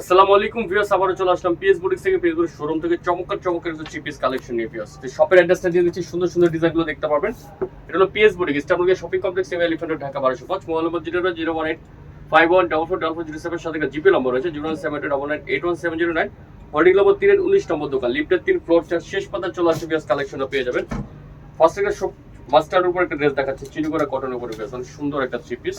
আসসালামু আলাইকুম ভিউয়ার্স, আবারও চলে আসলাম পিএস বুটিক্স থেকে পিএস বুটিক শোরুম থেকে। চমৎকার চমৎকার কিছু চিপিস কালেকশন নিয়ে ভিউয়ার্স। তো শপের অ্যাড্রেসটা দিয়ে দিচ্ছি, সুন্দর সুন্দর ডিজাইনগুলো দেখতে পারবেন। এটা হলো পিএস বুটিক ইস্টারবুর্গে শপিং কমপ্লেক্স এম এলিফেন্ট ঢাকা বারোশো পাঁচ, mobile number zero zero one eight five one double four double four zero seven সাথে জিপি নম্বর রয়েছে zero one seven double nine eight one seven zero nine holding number তিনের উনিশ নম্বর দোকান লিফটের তিন ফ্লোর শেষ পাতা চলে আসছে ভিউয়ার্স কালেকশনও পেয়ে যাবেন। ফার্স্ট একটা সব মাস্টার্ড উপর একটা ড্রেস দেখাচ্ছে, চিনি করে কটনের উপরে বেশ সুন্দর একটা থ্রি পিস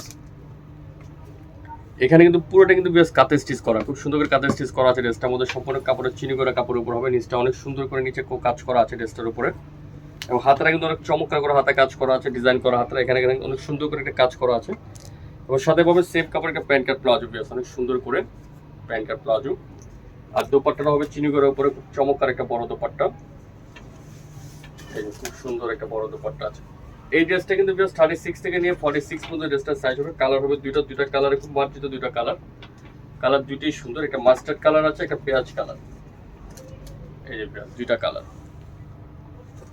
এখানে কিন্তু পুরোটা কিন্তু বেশ কাতে স্টিচ করা, খুব সুন্দর করে কাতে স্টিচ করা আছে ড্রেসটার মধ্যে, সম্পূর্ণ কাপড়ের চিনি করা কাপড়ের উপর হবে, নিচটা অনেক সুন্দর করে নিচে কাজ করা আছে ড্রেসটার উপরে। এবং হাতাটা কিন্তু অনেক চমৎকার করে হাতে কাজ করা আছে, ডিজাইন করা হাতারা এখানে এখানে অনেক সুন্দর করে একটা কাজ করা আছে। এবং সাথে পাবে সেফ কাপড়ের একটা প্যান্ট কাট প্লাজো, বেশ অনেক সুন্দর করে প্যান্ট কাট প্লাজো। আর দোপাট্টাটা হবে চিনি করার উপরে, খুব চমৎকার একটা বড় দোপাট্টা। খুব সুন্দর একটা বড় দোপাট্টা আছে। এই ড্রেসটা কিন্তু জাস্ট থার্টি সিক্স থেকে নিয়ে ফর্টি সিক্স পর্যন্ত ড্রেসটার সাইজ হবে। কালার হবে দুইটা দুইটা কালারে খুব মার্জিত দুইটা কালার কালার দুইটাই সুন্দর। একটা মাস্টার্ড কালার আছে, একটা পেঁয়াজ কালার এই যে দুইটা কালার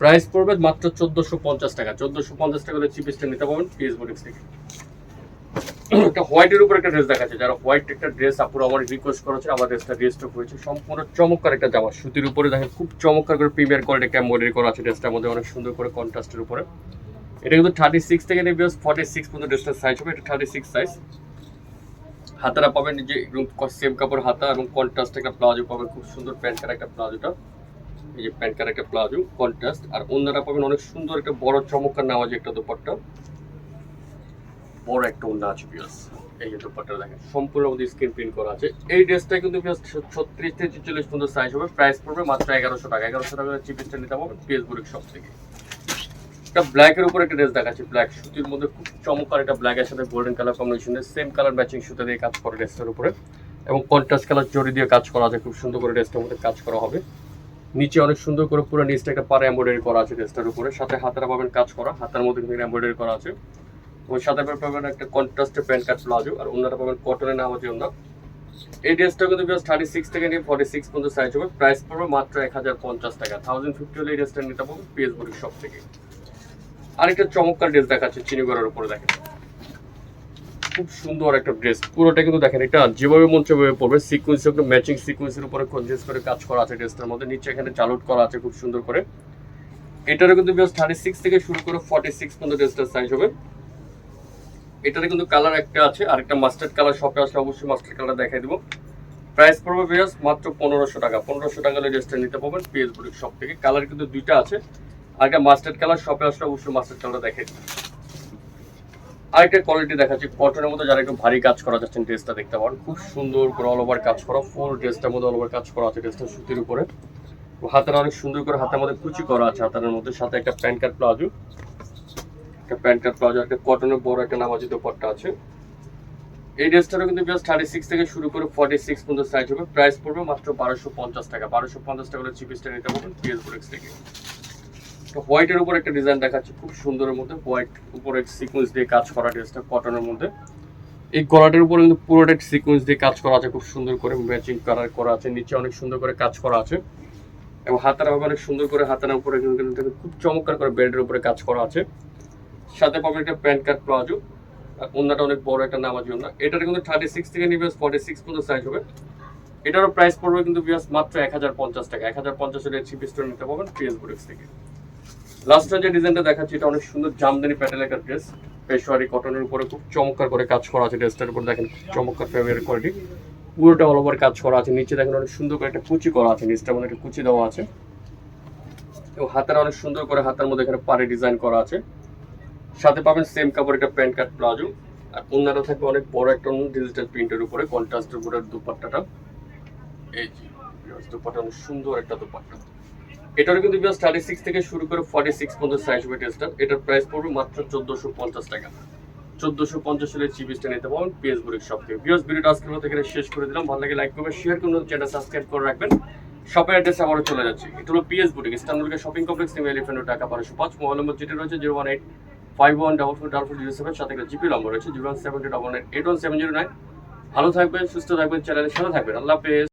প্রাইস পড়বে মাত্র চোদ্দোশো পঞ্চাশ টাকা। চোদ্দোশো পঞ্চাশ টাকা হলে চিপিসটা নিতে পারবেন পিএস বোটিক্স থেকে। একটা হোয়াইটের উপর একটা ড্রেস দেখাচ্ছে। যারা হোয়াইট একটা ড্রেস আপুর আমার রিকোয়েস্ট করেছে, আমার ড্রেসটা রেস্টক হয়েছে সম্পূর্ণ চমৎকার একটা জামা। সুতির উপরে দেখেন, খুব চমৎকার করে প্রিমিয়ার কোয়ালিটি একটা এমব্রয়ডারি করা আছে ড্রেসটার মধ্যে। অনেক সুন্দর করে কন্ট্রাস্টের উপরে। এটা কিন্তু থার্টি সিক্স থেকে বিকজ ফর্টি সিক্স পর্যন্ত ড্রেসটার সাইজ হবে, এটা থার্টি সিক্স সাইজ হাতারা পাবেন যে সেম কাপড়, হাতা এবং কন্ট্রাস্ট একটা প্লাজো পাবেন, খুব সুন্দর প্যান্ট কার একটা প্লাজোটা। এই যে প্যান্ট কার একটা প্লাজো কন্ট্রাস্ট আর অন্যরা পাবেন অনেক সুন্দর একটা বড় চমৎকার নামাজি একটা দোপাট্টা। বড় একটা অন্য আছে বিয়াস এই যে দোপাট্টা দেখেন, সম্পূর্ণ মধ্যে স্ক্রিন প্রিন্ট করা আছে। এই ড্রেসটা কিন্তু বিয়াস ছত্রিশ থেকে ছেচল্লিশ পর্যন্ত সাইজ হবে প্রাইস পড়বে মাত্র এগারোশো টাকা। এগারোশো টাকা চিপিসটা নিতে পারবেন পিএস বুরিক শপ থেকে। একটা ব্ল্যাকের উপর একটা ড্রেস দেখাচ্ছি ব্ল্যাক সুতির মধ্যে খুব চমৎকার একটা ব্ল্যাকের সাথে গোল্ডেন কালার কম্বিনেশনে সেম কালার ম্যাচিং সুতা দিয়ে কাজ করে ড্রেসটার উপরে। এবং কন্ট্রাস্ট কালার জড়ি দিয়ে কাজ করা আছে, খুব সুন্দর করে ড্রেসটার মধ্যে কাজ করা হবে। নিচে অনেক সুন্দর করে পুরো নিচটা একটা পারে এমব্রয়ডারি করা আছে ড্রেসটার উপরে। সাথে হাতারা পাবেন কাজ করা, হাতার মধ্যে কিন্তু এমব্রয়ডারি করা আছে। এবং সাথে পাবেন একটা কন্ট্রাস্টের প্যান্ট কাট প্লাজো, আর অন্যটা পাবেন কটনের নাম আছে অন্য এই ড্রেসটা কিন্তু বেশ থার্টি সিক্স থেকে নিয়ে ফর্টি সিক্স পর্যন্ত সাইজ হবে। প্রাইস পড়বে মাত্র এক হাজার পঞ্চাশ টাকা। থাউজেন্ড ফিফটি হলে এই ড্রেসটা নিতে পারব পিএস বডির শপ থেকে। আরেকটা চমৎকার ড্রেস দেখাচ্ছে চিনিগড়ের উপরে, দেখেন। খুব সুন্দর একটা ড্রেস পুরোটা কিন্তু দেখেন, এটা যেভাবে মন সেভাবে পড়বে সিকুয়েন্স একটু ম্যাচিং সিকুয়েন্সের উপরে কনজেস করে কাজ করা আছে ড্রেসটার মধ্যে। নিচে এখানে চালুট করা আছে খুব সুন্দর করে। এটারও কিন্তু বেশ থার্টি সিক্স থেকে শুরু করে ফর্টি সিক্স পর্যন্ত ড্রেসটার সাইজ হবে। এটাতে কিন্তু কালার একটা আছে আর একটা মাস্টার্ড কালার শপে আসলে অবশ্যই মাস্টার্ড কালার দেখাই দেবো। প্রাইস পড়বে বেশ মাত্র পনেরোশো টাকা। পনেরোশো টাকা হলে ড্রেসটা নিতে পারবেন পিএস বুটিক শপ থেকে। কালার কিন্তু দুইটা আছে। একটা মাস্টার্ড কালার শপে আসলে অবশ্যই মাস্টার্ড কালার দেখাই দেবো আরেকটা কোয়ালিটি দেখাচ্ছি কটনের মধ্যে যারা একটু ভারী কাজ করা যাচ্ছেন ড্রেসটা দেখতে পারেন খুব সুন্দর করে অল ওভার কাজ করা ফুল ড্রেসটার মধ্যে অল ওভার কাজ করা আছে ড্রেসটা সুতির উপরে। হাতের অনেক সুন্দর করে হাতের মধ্যে কুচি করা আছে হাতের মধ্যে, সাথে একটা প্যান্ট কাট প্লাজো। একটা প্যান্ট কাট প্লাজো, একটা কটনের বড় একটা নামাজি দোপাট্টা আছে। এই ড্রেসটারও কিন্তু বেশ থার্টি সিক্স থেকে শুরু করে ফর্টি সিক্স পর্যন্ত সাইজ হবে। প্রাইস পড়বে মাত্র বারোশো পঞ্চাশ টাকা। বারোশো পঞ্চাশ টাকা হলে চিপিসটা নিতে পারবেন পিএস বুলেক্স থেকে। হোয়াইটের উপর একটা ডিজাইন দেখাচ্ছি, খুব সুন্দরের মধ্যে হোয়াইট উপরে সিকোয়েন্স দিয়ে কাজ করা ড্রেসটা কটনের মধ্যে। এই গলাটার উপরে কিন্তু পুরোটা সিকোয়েন্স দিয়ে কাজ করা আছে, খুব সুন্দর করে ম্যাচিং কালার করা আছে, নিচে অনেক সুন্দর করে কাজ করা আছে। এবং হাতারা হবে অনেক সুন্দর করে হাতার উপরে কিন্তু খুব চমৎকার করে বেল্টের উপরে কাজ করা আছে। সাথে পাবেন একটা প্যান্ট কাট প্লাজো অন্যটা অনেক বড় একটা নামাজি অন্য এটার কিন্তু থার্টি সিক্স থেকে নিবে ফর্টি সিক্স পর্যন্ত সাইজ হবে। এটারও প্রাইস পড়বে কিন্তু বিয়াস মাত্র এক হাজার পঞ্চাশ টাকা। এক হাজার পঞ্চাশ হলে থ্রি পিসটা নিতে পারবেন পিএস বুলেক্স থেকে। লাস্ট যে ডিজাইনটা দেখাচ্ছি, এটা অনেক সুন্দর জামদানি প্যাটেল একটা ড্রেস পেশোয়ারি কটনের উপরে খুব চমৎকার করে কাজ করা আছে ড্রেসটার উপর। দেখেন চমৎকার ফেভারিট কোয়ালিটি পুরোটা অল ওভার কাজ করা আছে। নিচে দেখেন অনেক সুন্দর করে একটা কুচি করা আছে। নিচটা মধ্যে একটা কুচি দেওয়া আছে। এবং হাতের অনেক সুন্দর করে হাতের মধ্যে এখানে পাড়ে ডিজাইন করা আছে। সাথে পাবেন সেম কাপড় একটা প্যান্ট কাট প্লাজো। আর অন্যরা থাকবে অনেক বড় একটা ডিজিটাল প্রিন্টের উপরে। কন্ট্রাস্টের উপরে দুপাট্টাটা। এই দুপাট্টা অনেক সুন্দর একটা দুপাট্টা। এটারও কিন্তু বিয়াস থার্টি সিক্স থেকে শুরু করে ফর্টি সিক্স পর্যন্ত সাইজ হবে টেস্টার এটার প্রাইস পড়বে মাত্র চোদ্দোশো পঞ্চাশ টাকা। চোদ্দোশো পঞ্চাশ হলে চিপিসটা নিতে পারবেন পিএস বুড়ির সব থেকে। বিয়াস ভিডিওটা আজকের মতো এখানে শেষ করে দিলাম। ভালো লাগে লাইক করবেন শেয়ার করুন চ্যানেল সাবস্ক্রাইব করে রাখবেন। শপের অ্যাড্রেস আবারও চলে যাচ্ছে। এটা হলো পিএস বুটিক ইস্তানবুলকে শপিং কমপ্লেক্স নিউ এলিফেন্ট টাকা বারোশো পাঁচ। মোবাইল নম্বর যেটা রয়েছে zero one eight five one double four double four zero seven সাথে একটা জিপি নম্বর রয়েছে zero one seven double nine eight one seven zero nine ভালো থাকবেন, সুস্থ থাকবেন চ্যানেলের সাথে থাকবেন। আল্লাহ হাফেজ।